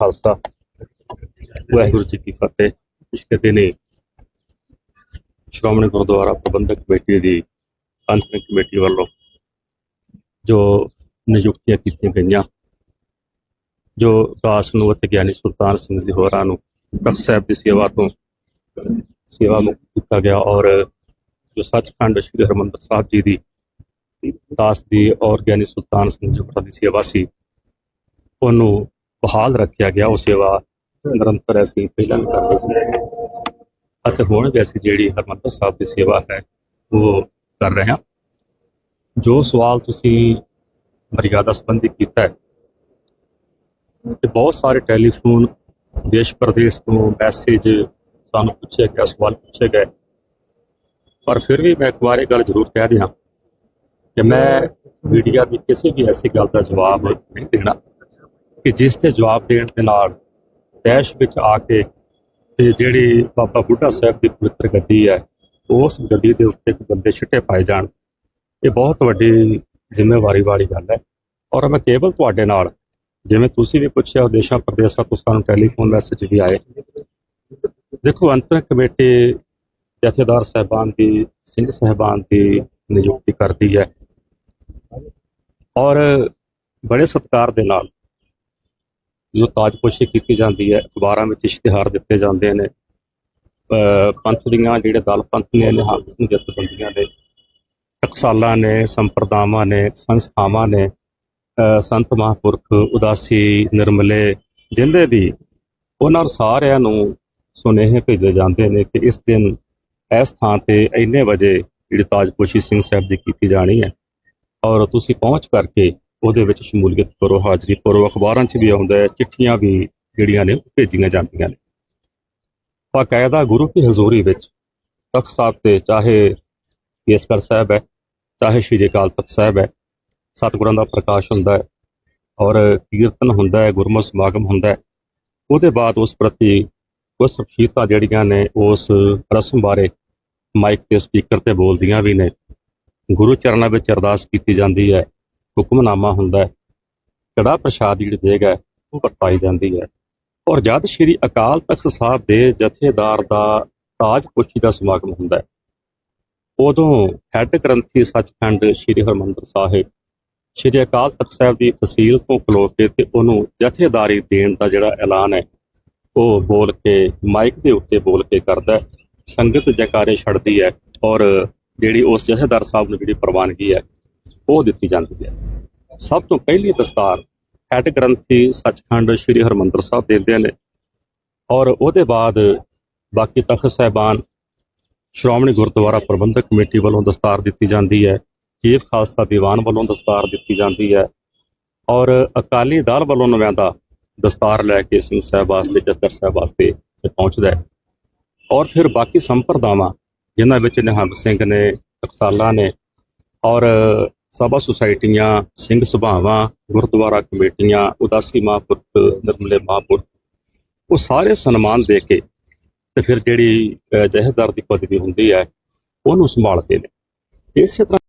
ਖਾਲਸਾ। ਵਾਹਿਗੁਰੂ ਜੀ ਕੀ ਫਤਿਹ। ਪਿਛਲੇ ਦਿਨੀ ਸ਼੍ਰੋਮਣੀ ਗੁਰਦੁਆਰਾ ਪ੍ਰਬੰਧਕ ਕਮੇਟੀ ਦੀ ਅੰਤਰਿਮ ਕਮੇਟੀ ਵੱਲੋਂ ਜੋ ਨਿਯੁਕਤੀਆਂ ਕੀਤੀਆਂ ਗਈਆਂ, ਜੋ ਦਾਸ ਨੂੰ ਅਤੇ ਗਿਆਨੀ ਸੁਲਤਾਨ ਸਿੰਘ ਜੀ ਹੋਰਾਂ ਨੂੰ ਤਖਤ ਸਾਹਿਬ ਦੀ ਸੇਵਾ ਤੋਂ ਸੇਵਾ ਮੁਕਤ ਕੀਤਾ ਗਿਆ ਔਰ ਜੋ ਸੱਚਖੰਡ ਸ੍ਰੀ ਹਰਿਮੰਦਰ ਸਾਹਿਬ ਜੀ ਦੀ ਦਾਸ ਦੀ ਔਰ ਗਿਆਨੀ ਸੁਲਤਾਨ ਸਿੰਘ ਜੀ ਹੋਰਾਂ ਦੀ ਸੇਵਾ ਸੀ, ਉਹਨੂੰ ਬਹਾਲ ਰੱਖਿਆ ਗਿਆ ਉਹ ਸੇਵਾ ਨਿਰੰਤਰ ਅਸੀਂ ਪਹਿਲਾਂ ਵੀ ਕਰਦੇ ਸੀ। ਅਤੇ ਹੁਣ ਵੀ ਅਸੀਂ ਜਿਹੜੀ ਹਰਮੰਦਰ ਸਾਹਿਬ ਦੀ ਸੇਵਾ ਹੈ, ਉਹ ਕਰ ਰਹੇ ਹਾਂ। ਜੋ ਸਵਾਲ ਤੁਸੀਂ ਮਰਿਆਦਾ ਸੰਬੰਧੀ ਕੀਤਾ ਹੈ, ਤੇ ਬਹੁਤ ਸਾਰੇ ਟੈਲੀਫੋਨ ਦੇਸ਼ ਪ੍ਰਦੇਸ਼ ਤੋਂ ਮੈਸੇਜ ਸਾਨੂੰ ਪੁੱਛਿਆ ਗਿਆ, ਸਵਾਲ ਪੁੱਛੇ ਗਏ। ਪਰ ਫਿਰ ਵੀ ਮੈਂ ਇੱਕ ਵਾਰ ਇਹ ਗੱਲ ਜ਼ਰੂਰ ਕਹਿ ਦਿਆਂ ਕਿ ਮੈਂ ਮੀਡੀਆ ਦੀ ਕਿਸੇ ਵੀ ਐਸੀ ਗੱਲ ਦਾ ਜਵਾਬ ਨਹੀਂ ਦੇਣਾ। ਕਿ ਜਿਸ ਤੇ ਜਵਾਬ ਦੇਣ ਦੇ ਨਾਲ ਦੇਸ਼ ਵਿੱਚ ਆ ਕੇ ਤੇ ਜਿਹੜੀ ਬਾਬਾ ਬੁੱਢਾ ਸਾਹਿਬ ਦੀ ਪਵਿੱਤਰ ਗੱਡੀ ਹੈ, ਉਸ ਗੱਡੀ ਦੇ ਉੱਤੇ ਕੋਈ ਬੰਦੇ ਛਿੱਟੇ ਪਾਏ ਜਾਣ। ਇਹ ਬਹੁਤ ਵੱਡੀ ਜ਼ਿੰਮੇਵਾਰੀ ਵਾਲੀ ਗੱਲ ਹੈ। ਔਰ ਮੈਂ ਕੇਵਲ ਤੁਹਾਡੇ ਨਾਲ, ਜਿਵੇਂ ਤੁਸੀਂ ਵੀ ਪੁੱਛਿਆ, ਦੇਸ਼ਾਂ ਪ੍ਰਦੇਸ਼ਾਂ ਤੋਂ ਸਾਨੂੰ ਟੈਲੀਫੋਨ ਮੈਸੇਜ ਵੀ ਆਏ। ਦੇਖੋ ਅੰਤਰ ਕਮੇਟੀ ਜਥੇਦਾਰ ਸਾਹਿਬਾਨ ਦੀ, ਸਿੰਘ ਸਾਹਿਬਾਨ ਦੀ ਨਿਯੁਕਤੀ ਕਰਦੀ ਹੈ। ਔਰ ਬੜੇ ਸਤਿਕਾਰ ਦੇ ਨਾਲ ਜੋ ਤਾਜਪੋਸ਼ੀ ਕੀਤੀ ਜਾਂਦੀ ਹੈ, ਅਖਬਾਰਾਂ ਵਿੱਚ ਇਸ਼ਤਿਹਾਰ ਦਿੱਤੇ ਜਾਂਦੇ ਨੇ ਪੰਥ ਦੀਆਂ ਜਿਹੜੇ ਦਲ ਪੰਥ ਨੇ ਨਿਹੰਗ ਨੂੰ ਜਥੇਬੰਦੀਆਂ ਨੇ, ਟਕਸਾਲਾਂ ਨੇ, ਸੰਪਰਦਾਵਾਂ ਨੇ, ਸੰਸਥਾਵਾਂ ਨੇ ਸੰਤ ਮਹਾਂਪੁਰਖ, ਉਦਾਸੀ, ਨਿਰਮਲੇ, ਜਿੰਦੇ ਵੀ ਉਹਨਾਂ ਸਾਰਿਆਂ ਨੂੰ ਸੁਨੇਹੇ ਭੇਜੇ ਜਾਂਦੇ ਨੇ ਕਿ ਇਸ ਦਿਨ ਇਸ ਥਾਂ ਤੇ ਇੰਨੇ ਵਜੇ ਜਿਹੜੀ ਤਾਜਪੋਸ਼ੀ ਸਿੰਘ ਸਾਹਿਬ ਦੀ ਕੀਤੀ ਜਾਣੀ ਹੈ। ਔਰ ਤੁਸੀਂ ਪਹੁੰਚ ਕਰਕੇ ਉਹਦੇ ਵਿੱਚ ਸ਼ਮੂਲੀਅਤ ਕਰੋ, ਹਾਜ਼ਰੀ ਭਰੋ, ਅਖਬਾਰਾਂ 'ਚ ਵੀ ਆਉਂਦਾ ਹੈ, ਚਿੱਠੀਆਂ ਵੀ ਜਿਹੜੀਆਂ ਨੇ ਭੇਜੀਆਂ ਜਾਂਦੀਆਂ ਨੇ। ਬਾਕਾਇਦਾ ਗੁਰੂ ਕੀ ਹਜ਼ੂਰੀ ਵਿੱਚ ਤਖਤ ਸਾਹਿਬ ਤੇ ਚਾਹੇ ਕੇਸਗੜ੍ਹ ਸਾਹਿਬ ਹੈ, ਚਾਹੇ ਸ਼੍ਰੀ ਅਕਾਲ ਤਖਤ ਸਾਹਿਬ ਹੈ, ਸਤਿਗੁਰਾਂ ਦਾ ਪ੍ਰਕਾਸ਼ ਹੁੰਦਾ ਹੈ ਔਰ ਕੀਰਤਨ ਹੁੰਦਾ ਹੈ ਗੁਰਮਤਿ ਸਮਾਗਮ ਹੁੰਦਾ ਹੈ, ਉਹਦੇ ਬਾਅਦ ਉਸ ਪ੍ਰਤੀ ਕੁਝ ਸ਼ਖਸੀਅਤਾਂ ਜਿਹੜੀਆਂ ਨੇ, ਉਸ ਰਸਮ ਬਾਰੇ ਮਾਈਕ ਤੇ ਸਪੀਕਰ ਤੇ ਬੋਲਦੀਆਂ ਵੀ ਨੇ। ਗੁਰੂ ਚਰਨਾਂ ਵਿੱਚ ਅਰਦਾਸ ਕੀਤੀ ਜਾਂਦੀ ਹੈ। ਹੁਕਮਨਾਮਾ ਹੁੰਦਾ ਹੈ। ਕੜਾ ਪ੍ਰਸ਼ਾਦ ਜਿਹੜੀ ਦੇਗ ਹੈ, ਉਹ ਵਰਤਾਈ ਜਾਂਦੀ ਹੈ। ਔਰ ਜਦ ਸ਼੍ਰੀ ਅਕਾਲ ਤਖਤ ਸਾਹਿਬ ਦੇ ਜਥੇਦਾਰ ਦਾ ਤਾਜਪੋਸ਼ੀ ਦਾ ਸਮਾਗਮ ਹੁੰਦਾ ਹੈ, ਉਦੋਂ ਹੈੱਡ ਗ੍ਰੰਥੀ ਸੱਚਖੰਡ ਸ਼੍ਰੀ ਹਰਮੰਦਰ ਸਾਹਿਬ, ਸ਼੍ਰੀ ਅਕਾਲ ਤਖਤ ਸਾਹਿਬ ਦੀ ਤਹਿਸੀਲ ਤੋਂ ਖਲੋ ਕੇ ਤੇ ਉਹਨੂੰ ਜਥੇਦਾਰੀ ਦੇਣ ਦਾ ਜਿਹੜਾ ਐਲਾਨ ਹੈ, ਉਹ ਬੋਲ ਕੇ, ਮਾਈਕ ਦੇ ਉੱਤੇ ਬੋਲ ਕੇ ਕਰਦਾ ਹੈ। ਸੰਗਤ ਜੈਕਾਰੇ ਛੱਡਦੀ ਹੈ ਔਰ ਜਿਹੜੀ ਉਸ ਜਥੇਦਾਰ ਸਾਹਿਬ ਨੂੰ ਜਿਹੜੀ ਪ੍ਰਵਾਨਗੀ ਹੈ ਉਹ ਦਿੱਤੀ ਜਾਂਦੀ ਹੈ। ਸਭ ਤੋਂ ਪਹਿਲੀ ਦਸਤਾਰ ਹੈੱਡ ਗ੍ਰੰਥੀ ਸੱਚਖੰਡ ਸ੍ਰੀ ਹਰਮੰਦਰ ਸਾਹਿਬ ਦਿੰਦੇ ਨੇ ਔਰ ਉਹਦੇ ਬਾਅਦ ਬਾਕੀ ਤਖਤ ਸਾਹਿਬਾਨ, ਸ਼੍ਰੋਮਣੀ ਗੁਰਦੁਆਰਾ ਪ੍ਰਬੰਧਕ ਕਮੇਟੀ ਵੱਲੋਂ ਦਸਤਾਰ ਦਿੱਤੀ ਜਾਂਦੀ ਹੈ ਚੀਫ ਖਾਲਸਾ ਦੀਵਾਨ ਵੱਲੋਂ ਦਸਤਾਰ ਦਿੱਤੀ ਜਾਂਦੀ ਹੈ ਔਰ ਅਕਾਲੀ ਦਲ ਵੱਲੋਂ ਨਵਿਆਂਦਾ ਦਸਤਾਰ ਲੈ ਕੇ ਸਿੰਘ ਸਾਹਿਬ ਵਾਸਤੇ, ਜਸਦਰ ਸਾਹਿਬ ਵਾਸਤੇ ਪਹੁੰਚਦਾ ਹੈ। ਔਰ ਫਿਰ ਬਾਕੀ ਸੰਪਰਦਾਵਾਂ, ਜਿਨ੍ਹਾਂ ਵਿੱਚ ਨਿਹੰਗ ਸਿੰਘ ਨੇ, ਟਕਸਾਲਾ ਨੇ ਔਰ ਸਭਾ ਸੁਸਾਇਟੀਆਂ, ਸਿੰਘ ਸਭਾਵਾਂ, ਗੁਰਦੁਆਰਾ ਕਮੇਟੀਆਂ, ਉਦਾਸੀ ਮਹਾਂਪੁਰਖ, ਨਿਰਮਲੇ ਮਹਾਂਪੁਰਖ, ਉਹ ਸਾਰੇ ਸਨਮਾਨ ਦੇ ਕੇ ਤੇ ਫਿਰ ਜਿਹੜੀ ਜ਼ਹਿਦਾਰ ਦੀ ਪਦਵੀ ਹੁੰਦੀ ਹੈ, ਉਹਨੂੰ ਸੰਭਾਲਦੇ ਨੇ। ਇਸੇ ਤਰ੍ਹਾਂ